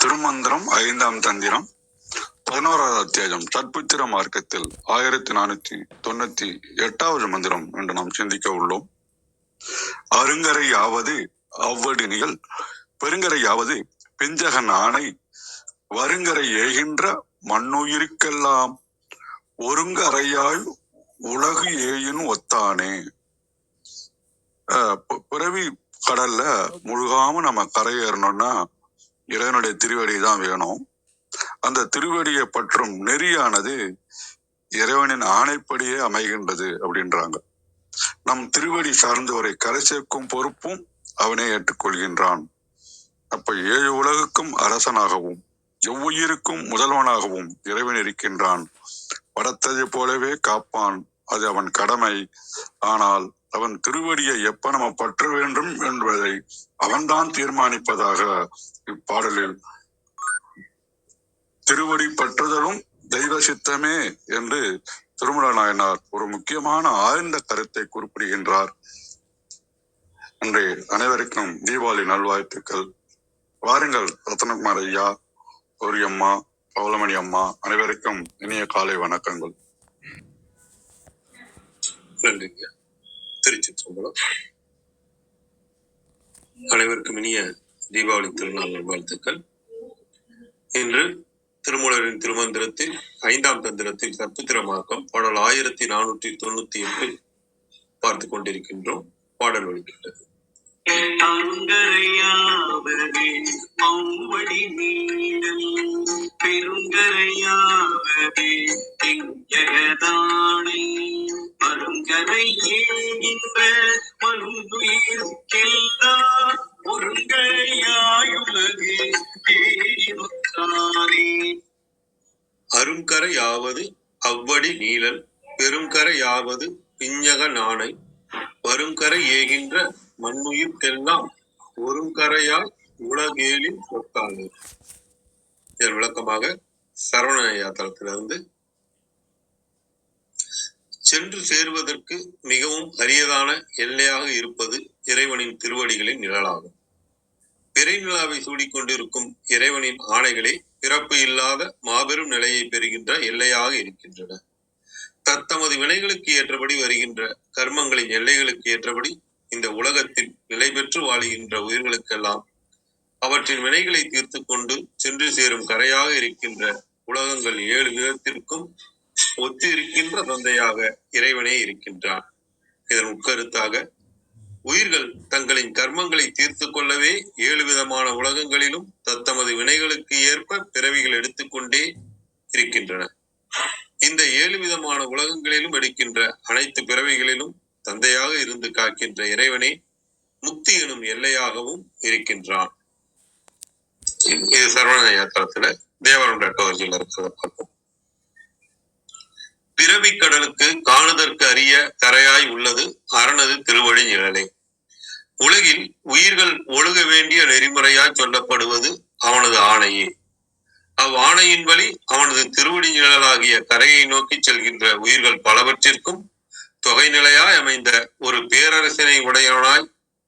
திருமந்திரம் ஐந்தாம் தந்திரம் பதினோராவது அத்தியாயம் சத்புத்திர மார்க்கத்தில் ஆயிரத்தி நானூத்தி தொண்ணூத்தி எட்டாவது மந்திரம் என்று நாம் சிந்திக்க உள்ளோம். அருங்கரை யாவது அவ்வடு நிகழ் பெருங்கரை யாவது பிஞ்சகன் ஆணை வருங்கரை ஏகின்ற மண்ணுயிருக்கெல்லாம் ஒருங்கரையாய் உலகு ஏயின் ஒத்தானே. பிறவி கடல்ல முழுகாம நம்ம கரையேறணும்னா இறைவனுடைய திருவடி தான் வேணும். அந்த திருவடியை பற்றும் நெறியானது இறைவனின் ஆணைப்படியே அமைகின்றது அப்படின்றாங்க. நம் திருவடி சார்ந்தவரை கரை சேர்க்கும் பொறுப்பும் அவனே ஏற்றுக்கொள்கின்றான். அப்ப ஏழு உலகுக்கும் அரசனாகவும் எவ்வுயிருக்கும் முதல்வனாகவும் இறைவன் இருக்கின்றான். படத்தது போலவே காப்பான். அது அவன் கடமை. ஆனால் அவன் திருவடியை எப்ப நம்ம பற்ற வேண்டும் என்பதை அவன்தான் தீர்மானிப்பதாக இப்பாடலில் திருவடி பற்றுதலும் தெய்வ சித்தமே என்று திருமல நாயனார் ஒரு முக்கியமான ஆழ்ந்த கருத்தை குறிப்பிடுகின்றார். அன்றே அனைவருக்கும் தீபாவளி நல்வாழ்த்துக்கள். வாருங்கள் ரத்னகுமார் ஐயா கௌரி அம்மா பவளமணி அம்மா அனைவருக்கும் இனிய காலை வணக்கங்கள். நன்றிங்க. திருச்சிற்றம்பலம் அனைவருக்கும் இனிய தீபாவளி திருநாள் வாழ்த்துக்கள் இன்று திருமூலரின் திருமந்திரத்தில் ஐந்தாம் தந்திரத்தில் கற்பித்திரமாக்கம் பாடல் ஆயிரத்தி நானூற்றி தொண்ணூத்தி எட்டு பார்த்து கொண்டிருக்கின்றோம். பாடல் ஒழிக்கின்றது அருங்கரையாவதே எங்கதானை அருங்கரை ஏகின்ற மனுயிர்க்கெல்லாம் ஒருங்கையாயுலகு அருங்கரையாவது அவ்வடி நீலன் பெருங்கரையாவது பிஞ்சக நாணை. வருங்கரை ஏகின்ற மண்ணுயிர்க்கெல்லாம் ஒருங்கரையால் உலகேலின் ஒத்தானே இதன் விளக்கமாக சரவண தளத்திலிருந்து சென்று சேருவதற்கு மிகவும் அரியதான எல்லையாக இருப்பது இறைவனின் திருவடிகளின் நிழலாகும். பிறை நிலாவை சூடிக்கொண்டிருக்கும் இறைவனின் ஆணைகளே பிறப்பு இல்லாத மாபெரும் நிலையை பெறுகின்ற எல்லையாக இருக்கின்றன. தத்தமது வினைகளுக்கு ஏற்றபடி வருகின்ற கர்மங்களின் எல்லைகளுக்கு ஏற்றபடி இந்த உலகத்தில் நிலை பெற்று வாழுகின்ற உயிர்களுக்கெல்லாம் அவற்றின் வினைகளை தீர்த்து கொண்டு சென்று சேரும் கரையாக இருக்கின்ற உலகங்கள் ஏழு விதத்திற்கும் ஒத்து இருக்கின்ற தந்தையாக இறைவனே இருக்கின்றான். இதன் உட்கருத்தாக உயிர்கள் தங்களின் கர்மங்களை தீர்த்து கொள்ளவே ஏழு விதமான உலகங்களிலும் தத்தமது வினைகளுக்கு ஏற்ப பிறவிகள் எடுத்துக்கொண்டே இருக்கின்றன. இந்த ஏழு விதமான உலகங்களிலும் எடுக்கின்ற அனைத்து பிறவிகளிலும் தந்தையாக இருந்து காக்கின்ற இறைவனே முக்தி எனும் எல்லையாகவும் இருக்கின்றான். இது சரவண யாத்திரத்துல தேவரம் டட்டோர்ஜில் இருக்கிறத பார்ப்போம். பிறவி கடலுக்கு காணுதற்கு அரிய கரையாய் உள்ளது அரணது திருவழி நிழலே. உலகில் உயிர்கள் ஒழுக வேண்டிய நெறிமுறையாய் சொல்லப்படுவது அவனது ஆணையே. அவ் ஆணையின் வழி அவனது திருவடி நிழலாகிய கரையை நோக்கி செல்கின்ற உயிர்கள் பலவற்றிற்கும் தொகை நிலையாய் அமைந்த ஒரு பேரரசினை உடையவனாய்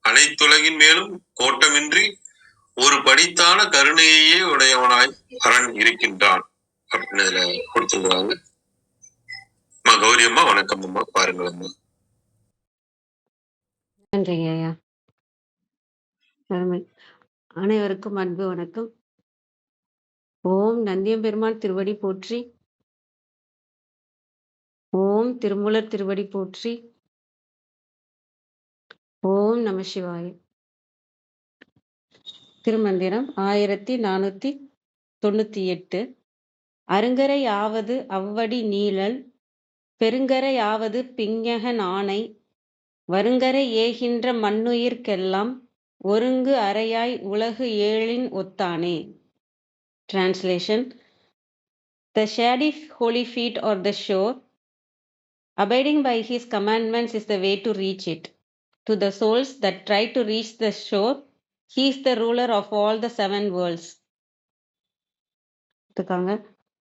அனைத்துலகின் மேலும் கோட்டமின்றி ஒரு படித்தான கருணையையே உடையவனாய் அரண் இருக்கின்றான். அப்படின்னு இதுல கொடுத்துருக்காங்க அம்மா கௌரி அம்மா வணக்கம் அம்மா பாருங்கள் அம்மா. நன்றிங்க ஐயா. அருமை. அனைவருக்கும் அன்பு வணக்கம். ஓம் நந்தியம்பெருமான் திருவடி போற்றி. ஓம் திருமூலர் திருவடி போற்றி. ஓம் நம சிவாய. திருமந்திரம் ஆயிரத்தி நானூத்தி தொண்ணூத்தி எட்டு. அருங்கரை ஆவது அவ்வடி நீழல் பெருங்கரை ஆவது பிஞகன் ஆணை வருங்கரை ஏகின்ற மண்ணுயிர்க்கெல்லாம் ஒருங்கு அறையாய் உலகு ஏழின் ஒத்தானே Translation The shady holy feet or the shore, abiding by his commandments is the way to reach it. To the souls that try to reach the shore, he is the ruler of all the seven worlds. எடுத்துக்காங்க.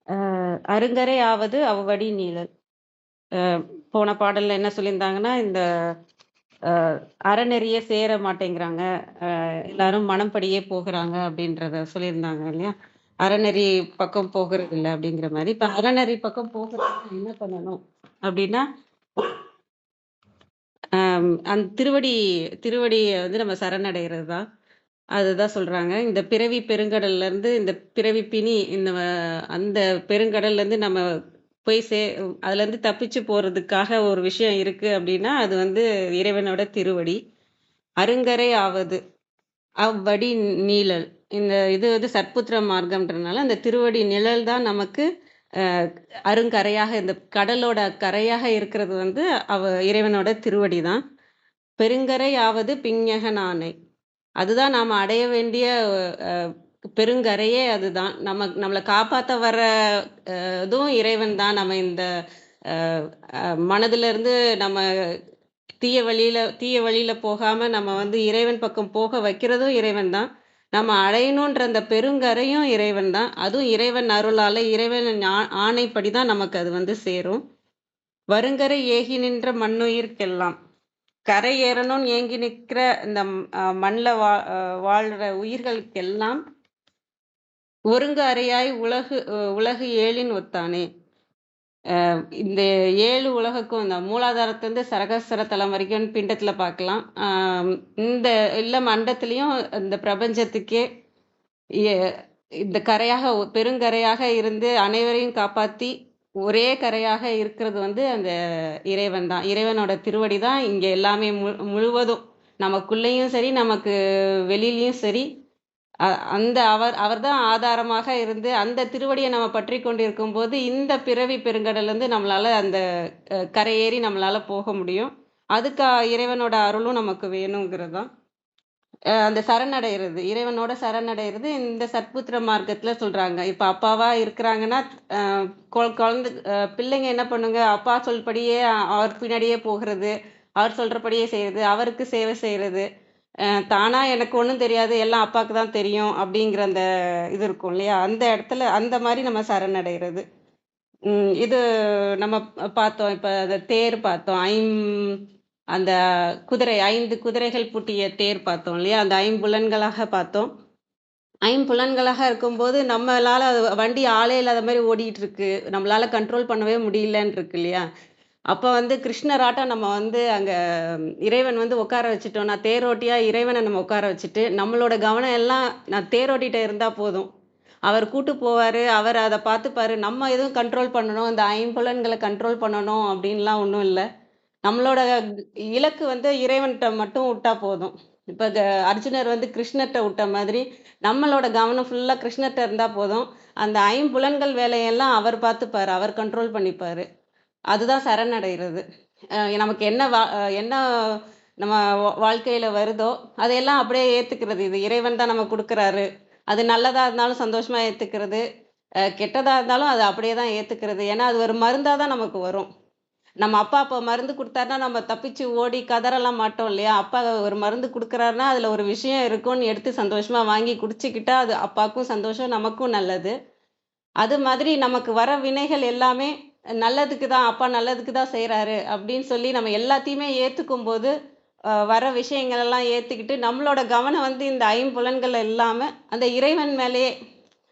அஹ் அருங்கரை ஆவது அவ்வடி நீழல் அஹ் போன பாடல்ல என்ன சொல்லியிருந்தாங்கன்னா இந்த அறநெறிய சேர மாட்டேங்கிறாங்க. எல்லாரும் மனம்படியே போகிறாங்க அப்படின்றத சொல்லியிருந்தாங்க இல்லையா? அறநெறி பக்கம் போகிறது இல்லை அப்படிங்கிற மாதிரி. இப்ப அறநெறி பக்கம் போகிறதுக்கு என்ன பண்ணணும் அப்படின்னா அந்த திருவடி திருவடியை வந்து நம்ம சரணடைகிறது தான் அதுதான் சொல்றாங்க. இந்த பிறவி பெருங்கடல்ல இருந்து இந்த பிறவி பிணி இந்த அந்த பெருங்கடல்ல இருந்து நம்ம போய் சே அதுலேருந்து தப்பிச்சு போகிறதுக்காக ஒரு விஷயம் இருக்குது அப்படின்னா அது வந்து இறைவனோட திருவடி. அருங்கரை ஆவது அவ்வடி நீழல். இந்த இது வந்து சற்புத்திர மார்க்கம்ன்றனால அந்த திருவடி நிழல் தான் நமக்கு அருங்கரையாக இந்த கடலோட கரையாக இருக்கிறது வந்து அவ இறைவனோட திருவடி தான். பெருங்கரை ஆவது பிஞகன் ஆணை அதுதான் நாம் அடைய வேண்டிய பெருங்கரையே அதுதான். நம்ம நம்மளை காப்பாற்ற வர இதுவும் இறைவன் தான். நம்ம இந்த அஹ், மனதுல இருந்து நம்ம தீய வழியில தீய வழியில போகாம நம்ம வந்து இறைவன் பக்கம் போக வைக்கிறதும் இறைவன் தான். நம்ம அடையணுன்ற அந்த பெருங்கரையும் இறைவன் தான். அதுவும் இறைவன் அருளால இறைவன் ஆ- ஆணைப்படி தான் நமக்கு அது வந்து சேரும். வருங்கரை ஏகி நின்ற மண்ணுயிர்க்கெல்லாம். கரை ஏறணும்னு ஏங்கி நிற்கிற இந்த மண்ணில் வா வாழ்கிற உயிர்களுக்கெல்லாம் ஒருங்கு அறையாய் உலகு உலகு ஏழின் ஒத்தானே. இந்த ஏழு உலகுக்கும் இந்த மூலாதாரத்துலேருந்து சரகஸ்வர தலம் வரைக்கும் பிண்டத்தில் பார்க்கலாம். இந்த இல்லை மண்டத்துலேயும் இந்த பிரபஞ்சத்துக்கே இந்த கரையாக பெருங்கரையாக இருந்து அனைவரையும் காப்பாற்றி ஒரே கரையாக இருக்கிறது வந்து அந்த இறைவன் தான். இறைவனோட திருவடி தான் இங்கே எல்லாமே மு- முழுவதும். நமக்குள்ளேயும் சரி நமக்கு வெளியிலையும் சரி அந்த அவர் அவர் தான் ஆதாரமாக இருந்து அந்த திருவடியை நம்ம பற்றி கொண்டிருக்கும் போது இந்த பிறவி பெருங்கடல்ல இருந்து அந்த கரையேறி நம்மளால் போக முடியும். அதுக்கு இறைவனோட அருளும் நமக்கு வேணுங்கிறது தான் அந்த சரணடைகிறது இறைவனோட சரணடைகிறது இந்த சத்புத்திர மார்க்கத்தில் சொல்கிறாங்க இப்போ அப்பாவா இருக்கிறாங்கன்னா குழந்த பிள்ளைங்க என்ன பண்ணுங்க? அப்பா சொல்படியே அவர் பின்னாடியே போகிறது அவர் சொல்கிறபடியே செய்கிறது அவருக்கு சேவை செய்கிறது தானாக தானா எனக்கு ஒன்றும் தெரியாது எல்லாம் அப்பாவுக்கு தான் தெரியும் அப்படிங்கிற அந்த இது இருக்கும் இல்லையா? அந்த இடத்துல அந்த மாதிரி நம்ம சரணடைகிறது இது நம்ம பார்த்தோம் இப்போ அந்த தேர் பார்த்தோம் ஐம் அந்த குதிரை ஐந்து குதிரைகள் பூட்டிய தேர் பார்த்தோம் இல்லையா? அந்த ஐம்புலன்களாக பார்த்தோம். ஐம்புலன்களாக இருக்கும்போது நம்மளால் அது வண்டி ஆளே இல்லாத மாதிரி ஓடிட்டு இருக்கு. நம்மளால் கண்ட்ரோல் பண்ணவே முடியலன்னு இருக்கு இல்லையா? அப்போ வந்து கிருஷ்ணராட்டம் நம்ம வந்து அங்கே இறைவன் வந்து உட்கார வச்சுட்டோம்னா தேரோட்டியாக இறைவனை நம்ம உட்கார வச்சுட்டு நம்மளோட கவனம் எல்லாம் நான் தேரோட்டிகிட்ட இருந்தால் போதும். அவர் கூட்டு போவார் அவர் அதை பார்த்துப்பாரு. நம்ம எதுவும் கண்ட்ரோல் பண்ணணும் இந்த ஐம்புலன்களை கண்ட்ரோல் பண்ணணும் அப்படின்லாம் ஒன்றும் இல்லை. நம்மளோட இலக்கு வந்து இறைவன்கிட்ட மட்டும் விட்டா போதும். இப்போ அர்ஜுனர் வந்து கிருஷ்ணர்கிட்ட விட்ட மாதிரி நம்மளோட கவனம் ஃபுல்லாக கிருஷ்ணர்கிட்ட இருந்தால் போதும். அந்த ஐம்புலன்கள் வேலையெல்லாம் அவர் பார்த்துப்பார் அவர் கண்ட்ரோல் பண்ணிப்பார். அதுதான் சரணடைகிறது. நமக்கு என்ன வா என்ன நம்ம வா- வருதோ அதையெல்லாம் அப்படியே ஏற்றுக்கிறது இது இறைவன் தான் நம்ம கொடுக்குறாரு. அது நல்லதாக இருந்தாலும் சந்தோஷமாக ஏற்றுக்கிறது கெட்டதாக இருந்தாலும் அதை அப்படியே தான் ஏற்றுக்கிறது ஏன்னா அது ஒரு மருந்தாக தான் நமக்கு வரும். நம்ம அப்பா அப்போ மருந்து கொடுத்தாருன்னா நம்ம தப்பிச்சு ஓடி கதறலாம் மாட்டோம் இல்லையா? அப்பா ஒரு மருந்து கொடுக்குறாருன்னா அதில் ஒரு விஷயம் இருக்கும்னு எடுத்து சந்தோஷமாக வாங்கி குடிச்சிக்கிட்டா அது அப்பாவுக்கும் சந்தோஷம் நமக்கும் நல்லது. அது மாதிரி நமக்கு வர வினைகள் எல்லாமே நல்லதுக்கு தான் அப்பா நல்லதுக்கு தான் செய்கிறாரு அப்படின்னு சொல்லி நம்ம எல்லாத்தையுமே ஏற்றுக்கும் போது வர விஷயங்களெல்லாம் ஏற்றுக்கிட்டு நம்மளோட கவனம் வந்து இந்த ஐம்புலன்கள் இல்லாமல் அந்த இறைவன் மேலேயே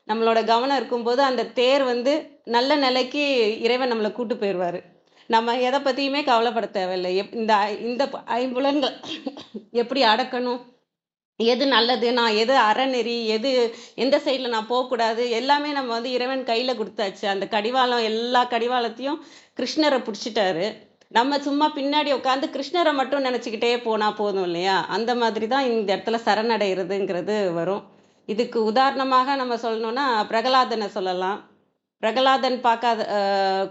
நம்மளோட கவனம் இருக்கும்போது அந்த தேர் வந்து நல்ல நிலைக்கு இறைவன் நம்மளை கூட்டு போயிடுவாரு. நம்ம எதை பற்றியுமே கவலைப்பட தேவையில்லை. எப்- இந்த ஐ- இந்த ஐம்புலன்கள் எப்படி அடக்கணும் எது நல்லது? நான் எது அறநெறி? எது எந்த சைடில் நான் போகக்கூடாது? எல்லாமே நம்ம வந்து இறைவன் கையில் கொடுத்தாச்சு. அந்த கடிவாளம் எல்லா கடிவாளத்தையும் கிருஷ்ணரை பிடிச்சிட்டாரு. நம்ம சும்மா பின்னாடி உட்காந்து கிருஷ்ணரை மட்டும் நினச்சிக்கிட்டே போனால் போதும் இல்லையா? அந்த மாதிரி தான் இந்த இடத்துல சரணடைகிறதுங்கிறது வரும். இதுக்கு உதாரணமாக நம்ம சொல்லணும்னா பிரகலாதனை சொல்லலாம். பிரகலாதன் பார்க்காத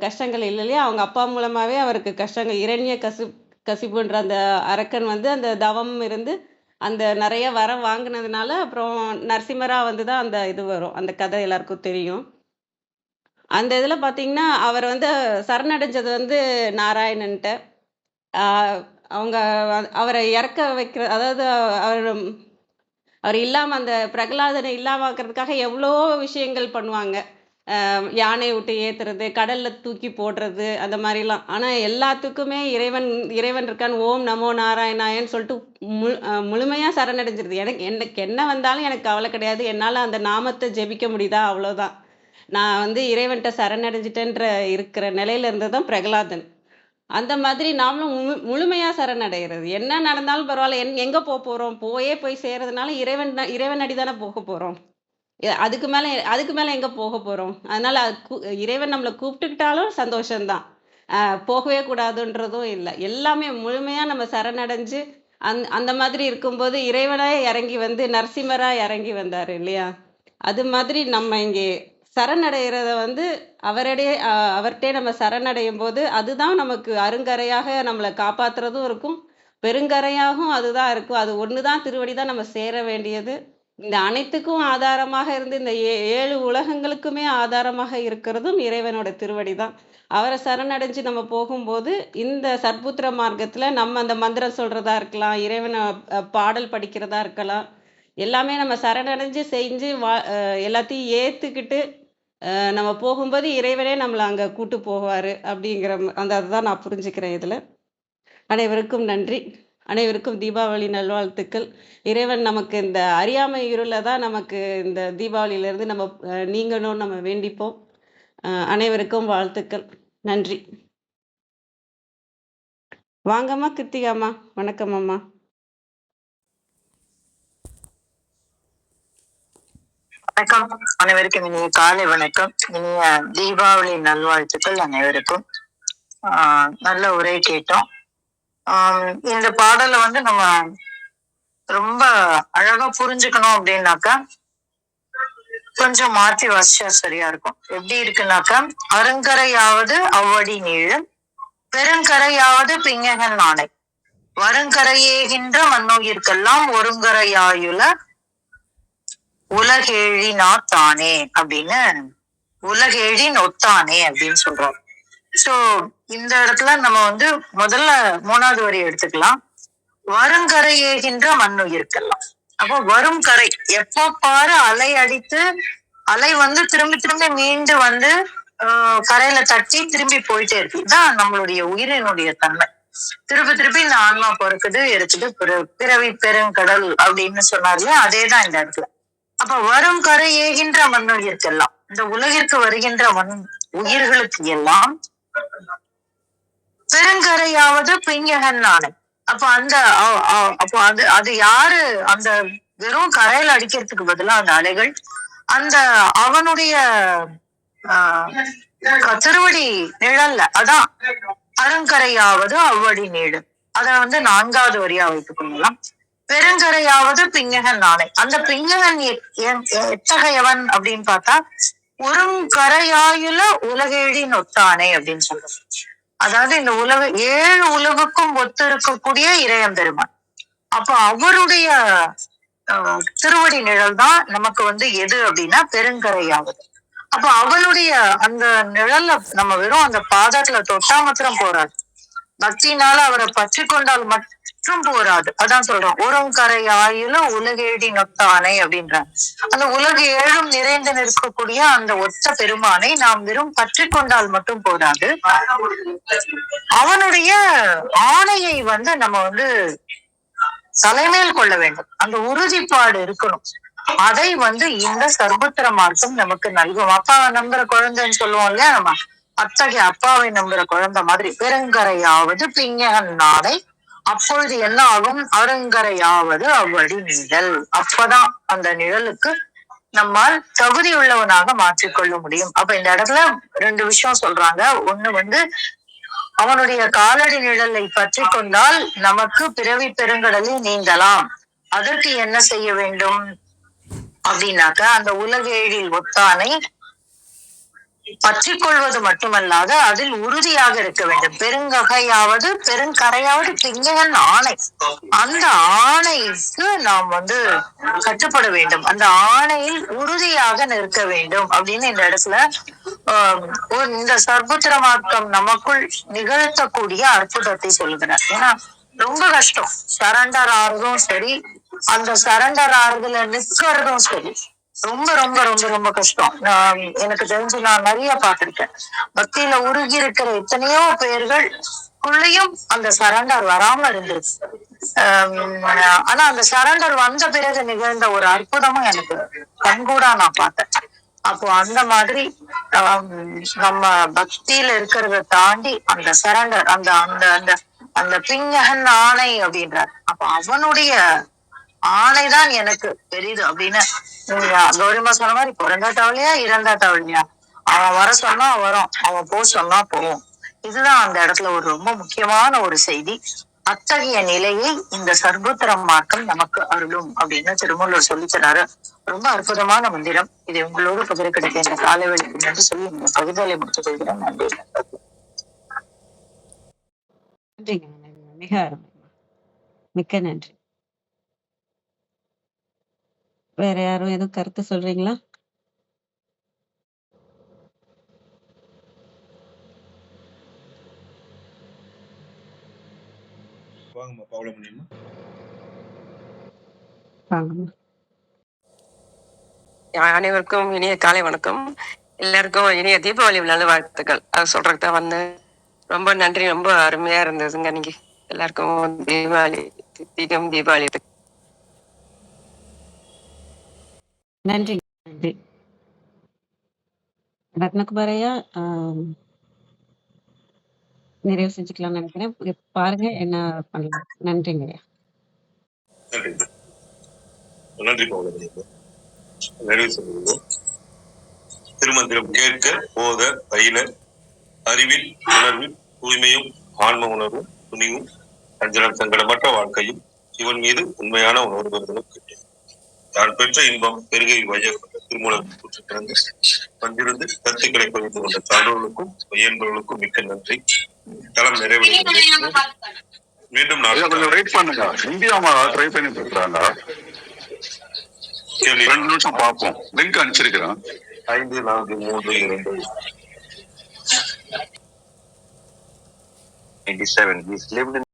கஷ்டங்கள் இல்லை இல்லையா? அவங்க அப்பா மூலமாகவே அவருக்கு கஷ்டங்கள் இரண்ய கசி கசிப்புன்ற அந்த அரக்கன் வந்து அந்த தவம் இருந்து அந்த நிறைய வரம் வாங்கினதுனால அப்புறம் நரசிம்மரா வந்து தான் அந்த இது வரும். அந்த கதை எல்லாருக்கும் தெரியும். அந்த இதில் பார்த்தீங்கன்னா அவர் வந்து சரணடைஞ்சது வந்து நாராயணன்ட்ட. அவங்க அவரை இறக்க வைக்கிற அதாவது அவர் அவர் இல்லாமல் அந்த பிரகலாதனை இல்லாம ஆக்கிறதுக்காக எவ்வளோ விஷயங்கள் பண்ணுவாங்க. யானையை விட்டு ஏத்துறது கடலில் தூக்கி போடுறது அந்த மாதிரிலாம். ஆனால் எல்லாத்துக்குமே இறைவன் இறைவன் இருக்கான் ஓம் நமோ நாராயணாயன்னு சொல்லிட்டு முழு முழுமையாக சரணடைஞ்சிருது. எனக்கு எனக்கு என்ன வந்தாலும் எனக்கு கவலை கிடையாது. என்னால் அந்த நாமத்தை ஜெபிக்க முடியுதா? அவ்வளோதான் நான் வந்து இறைவன்கிட்ட சரணடைஞ்சிட்டேன்ற இருக்கிற நிலையில இருந்ததுதான் பிரகலாதன். அந்த மாதிரி நாமளும் முழு முழுமையாக சரணடைகிறது. என்ன நடந்தாலும் பரவாயில்ல. என் எங்கே போக போகிறோம் போயே போய் சேர்றதுனால இறைவன் இறைவன் அடி தானே போக போகிறோம் அதுக்கு மேலே அதுக்கு மேலே எங்கே போக போகிறோம் அதனால அது கூ- இறைவன் நம்மளை கூப்பிட்டுக்கிட்டாலும் சந்தோஷம்தான். போகவே கூடாதுன்றதும் இல்லை. எல்லாமே முழுமையாக நம்ம சரணடைஞ்சு அந் அந்த மாதிரி இருக்கும்போது இறைவனே இறங்கி வந்து நரசிம்மராக இறங்கி வந்தார் இல்லையா? அது மாதிரி நம்ம இங்கே சரணடைகிறத வந்து அவரிடையே அவர்கிட்டே நம்ம சரணடையும் போது அதுதான் நமக்கு அருங்கரையாக நம்மளை காப்பாத்துறதும் இருக்கும். பெருங்கரையாகவும் அதுதான் இருக்கும். அது ஒன்று தான் திருவடி தான் நம்ம சேர வேண்டியது. இந்த அனைத்துக்கும் ஆதாரமாக இருந்து இந்த ஏ- ஏழு உலகங்களுக்குமே ஆதாரமாக இருக்கிறதும் இறைவனோட திருவடி தான் அவரை சரணடைஞ்சு நம்ம போகும்போது இந்த சர்புத்திர மார்க்கத்தில் நம்ம அந்த மந்திரம் சொல்கிறதா இருக்கலாம் இறைவனை பாடல் படிக்கிறதா இருக்கலாம் எல்லாமே நம்ம சரணடைஞ்சு செஞ்சு வா எல்லாத்தையும் ஏற்றுக்கிட்டு நம்ம போகும்போது இறைவனே நம்மளை அங்கே கூட்டு போவார் அப்படிங்கிற அந்த அந்த அதுதான் நான் புரிஞ்சுக்கிறேன் இதில். அனைவருக்கும் நன்றி. அனைவருக்கும் தீபாவளி நல்வாழ்த்துக்கள். இறைவன் நமக்கு இந்த அறியாமை இருளை தான் நமக்கு இந்த தீபாவளியில இருந்து நம்ம அஹ், நீங்கணும்னு நம்ம வேண்டிப்போம். அனைவருக்கும் வாழ்த்துக்கள். நன்றி. வாங்கம்மா கிருத்திகாம்மா வணக்கம் அம்மா. வணக்கம். அனைவருக்கும் இனிய காலை வணக்கம். இனிய தீபாவளி நல்வாழ்த்துக்கள் அனைவருக்கும். ஆஹ் நல்ல உரை கேட்டோம். இந்த பாடலை வந்து நம்ம ரொம்ப அழகா புரிஞ்சுக்கணும் அப்படின்னாக்கா கொஞ்சம் மாத்தி வாசிச்சா சரியா இருக்கும். எப்படி இருக்குன்னாக்கா அருங்கரையாவது அவ்வடி நீழு பெருங்கரையாவது பிங்ககன் நாணை வருங்கரையேகின்ற மண்ணுயிர்க்கெல்லாம் ஒருங்கரையாயுல உலகேழினா தானே அப்படின்னு உலகேழின் ஒத்தானே அப்படின்னு சொல்றாரு. சோ இந்த இடத்துல நம்ம வந்து முதல்ல மூணாவது வரி எடுத்துக்கலாம். வருங்கரை ஏகின்ற மண்ணுயிர்க்கெல்லாம். அப்போ வரும் கரை எப்ப பாரு அலை அடித்து அலை வந்து திரும்பி திரும்பி மீண்டு வந்து கரையில தட்டி திரும்பி போயிட்டே இருக்கு. இதுதான் நம்மளுடைய உயிரினுடைய தன்மை. திருப்பி திருப்பி இந்த ஆன்மா பொறுக்குது இருக்குது பிற- பிறவி பெருங்கடல் அப்படின்னு சொன்னார்ல அதேதான் இந்த இடத்துல. அப்ப வரும் கரை ஏகின்ற மண்ணுயிர்க்கெல்லாம் இந்த உலகிற்கு வருகின்ற மண் உயிர்களுக்கு எல்லாம் பெருங்கரையாவது பிங்ககன் அப்ப அந்த அப்போ அது அது யாரு? அந்த வெறும் கரையில அடிக்கிறதுக்கு பதிலா அந்த அலைகள் அந்த அவனுடைய ஆஹ், திருவடி நிழல்ல அதான் அருங்கரையாவது அவ்வடி நீடு. அத வந்து நான்காவது வரியா வைத்துக் கொள்ளலாம். பெருங்கரையாவது பிங்ககன் நாளை அந்த பிங்ககன் எத்தகையவன் அப்படின்னு பார்த்தா ஒருங்கரையாயுல உலகேழி நொத்தானே அப்படின்னு சொல்றோம். அதாவது இந்த உலக ஏழு உலகுக்கும் ஒத்து இருக்கக்கூடிய இறையம் பெருமான். அப்ப அவருடைய திருவடி நிழல் தான் நமக்கு வந்து எது அப்படின்னா பெருங்கரையாவது. அப்ப அவளுடைய அந்த நிழல்ல நம்ம வெறும் அந்த பாதத்துல தொட்டா மாத்திரம் போறாது. பக்தினால அவரை பற்றி கொண்டால் மட்டும் போராது. அதான் சொல்றோம் உரம் கரையாயில உலகேடி நொத்தானை அப்படின்ற அந்த உலக ஏழும் நிறைந்து நிற்கக்கூடிய அந்த ஒத்த பெருமானை நாம் வெறும் பற்றி கொண்டால் மட்டும் போதாது. அவனுடைய ஆணையை வந்து நம்ம வந்து தலைமையில் கொள்ள வேண்டும். அந்த உறுதிப்பாடு இருக்கணும். அதை வந்து இந்த சர்வத்திர மார்க்கம் நமக்கு நல்கும். அப்பாவை நம்புற குழந்தைன்னு சொல்லுவோம் இல்லையா நம்ம? அத்தகைய அப்பாவை நம்புற குழந்தை மாதிரி. பெருங்கரையாவது பிங்ககன் நாடை அப்பொழுது என்ன ஆகும் அருங்கரையாவது அவ்வடி நிழல் அப்பதான் அந்த நிழலுக்கு நம்மால் தகுதி உள்ளவனாக மாற்றிக்கொள்ள முடியும். அப்ப இந்த இடத்துல ரெண்டு விஷயம் சொல்றாங்க. ஒண்ணு வந்து அவனுடைய காலடி நிழலை பற்றி கொண்டால் நமக்கு பிறவி பெருங்கடலில் நீந்தலாம். அதற்கு என்ன செய்ய வேண்டும்? அப்படின்னாக்க அந்த உலகேழில் ஒத்தானை பற்றி கொள்வது மட்டுமல்லாது அதில் உறுதியாக இருக்க வேண்டும். பெருங்ககையாவது பெருங்கரையாவது திங்ககன் ஆணை. அந்த ஆணைக்கு நாம் வந்து கட்டுப்பட வேண்டும். அந்த ஆணையில் உறுதியாக நிற்க வேண்டும் அப்படின்னு இந்த இடத்துல ஆஹ் ஒரு இந்த சர்புத்திரமாக்கம் நமக்குள் நிகழ்த்தக்கூடிய அற்புதத்தை சொல்லுகிறார் ஏன்னா ரொம்ப கஷ்டம். சரண்டர் ஆறுதும் சரி அந்த சரண்டர் ஆறுதல நிக்கிறதும் சரி. ரொம்ப ரொம்ப ரொம்ப ரொம்ப கஷ்டம். நான் எனக்கு தெரிஞ்சு நான் நிறைய பார்த்திருக்கேன். பக்தியில உருகி இருக்கிற எத்தனையோ பேர்கள் குள்ளேயும் அந்த சரண்டர் வராம இருந்துச்சு. ஆனா அந்த சரண்டர் வந்த பிறகு நிகழ்ந்த ஒரு அற்புதமும் எனக்கு கண்கூடா நான் பார்த்தேன். அப்போ அந்த மாதிரி நம்ம பக்தியில இருக்கிறத தாண்டி அந்த சரண்டர் அந்த அந்த அந்த அந்த பிஞ்சகன் ஆணை அப்படின்றார். அப்ப அவனுடைய ஆணைதான் எனக்கு தெரியுது அப்படின்னு உம் கௌரிமா சொன்ன மாதிரி பிறந்தா தவளையா இறந்தா தவளையா? அவன் வர சொன்னா வரும். அவன் போ சொன்னா போவோம் இதுதான் அந்த இடத்துல ஒரு ரொம்ப முக்கியமான ஒரு செய்தி. அத்தகைய நிலையை இந்த சர்புத்திர மார்க்கம் நமக்கு அருளும் அப்படின்னு திருமூலர் சொல்லித்தராரு ரொம்ப அற்புதமான மந்திரம். இது உங்களோடு பகிர கிடைக்க இந்த காலை வெளிக்கு நன்றி சொல்லி இந்த பகுதிகளை முடித்துக் கொள்கிறேன். நன்றி. நன்றிங்க. மிக அருமை. மிக்க நன்றி. வேற யாரும் எதுவும் கருத்து சொல்றீங்களா? வாங்கம்மா அனைவருக்கும் இனிய காலை வணக்கம். எல்லாருக்கும் இனிய தீபாவளி நல்ல வாழ்த்துக்கள். அது சொல்றதுக்கு தான் வந்தேன். ரொம்ப நன்றி ரொம்ப அருமையா இருந்ததுங்க நீங்க. எல்லாருக்கும் தீபாவளி தீகம் தீபாவளி நன்றி. நன்றி. ரத்னகுமாரையா ஆம், நிறைவு செஞ்சுக்கலாம்னு நினைக்கிறேன். பாருங்க என்ன பண்ணலாம். நன்றிங்க நன்றி. நிறைவு செய்வோம் திருமந்திரம் கேட்க போத பயில அறிவில் உணர்வில் தூய்மையும் ஆன்ம உணர்வும் துணிவும் அஞ்சலம் சங்கடமற்ற வாழ்க்கையும் இவன் மீது உண்மையான உணர்வுகளும் கிட்டும் தான் பெற்ற இன்பம் பெருகை வந்திருந்து கருத்துக்களை பகிர்ந்து கொண்ட சான்றோர்களுக்கும் பையன்பர்களுக்கும் மிக்க நன்றி. தளம் நிறைவடைகிறது மீண்டும் கொஞ்சம் நாளை வெயிட் பண்ணுங்க இந்தியா ட்ரை பண்ணிட்டு இருக்காங்க கேள்வி? ரெண்டு நிமிஷம் பார்ப்போம். லிங்க் அனுப்பிச்சிருக்கிறேன். ஐந்து நான்கு மூன்று இரண்டு. 97. He's lived in